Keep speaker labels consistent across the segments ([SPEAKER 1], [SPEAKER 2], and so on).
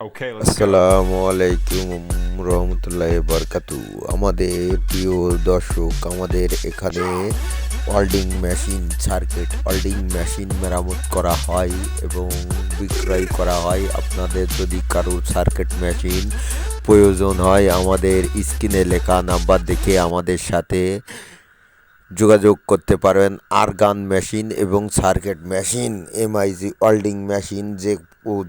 [SPEAKER 1] Go.
[SPEAKER 2] আসসালামু আলাইকুম রহমতুল্লাহ বরকাতু আমাদের প্রিয় দর্শক, আমাদের এখানে welding machine circuit welding machine মেরামত করা হয় এবং বিক্রয় করা হয় আপনাদের যদি কারোর সার্কিট মেশিন প্রয়োজন হয়, আমাদের স্ক্রিনে লেখা নাম্বার দেখে আমাদের সাথে যোগাযোগ করতে পারবেন আরগান মেশিন এবং circuit machine MIG welding machine, যে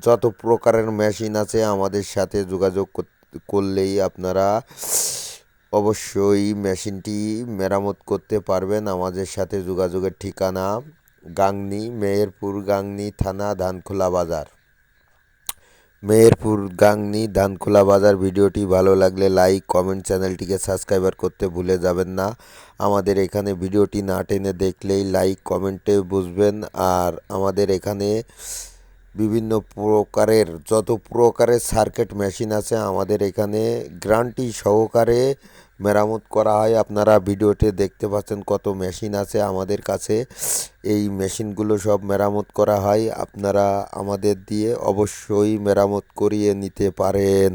[SPEAKER 2] যত প্রকারের মেশিন আছে আমাদের সাথে যোগাযোগ করলেই আপনারা অবশ্যই মেশিনটি মেরামত করতে পারবেন। আমাদের সাথে যোগাযোগের ঠিকানা গাংনি, মেহেরপুর, গাংনি থানা, ধানখোলা বাজার। মেহেরপুর গাংনি ধানখোলা বাজার ভিডিওটি ভালো লাগলে লাইক, কমেন্ট চ্যানেলটিকে সাবস্ক্রাইবার করতে ভুলে যাবেন না। আমাদের এখানে ভিডিওটি না টেনে দেখলেই লাইক, কমেন্টে বুঝবেন। আর আমাদের এখানে বিভিন্ন প্রকারের, যত প্রকারের সার্কিট মেশিন আছে, আমাদের এখানে গ্রান্টি সহকারে মেরামত করা হয়। আপনারা ভিডিওতে দেখতে পাচ্ছেন কত মেশিন আছে আমাদের কাছে। এই মেশিনগুলো সব মেরামত করা হয়। আপনারা আমাদের দিয়ে অবশ্যই মেরামত করিয়ে নিতে পারেন।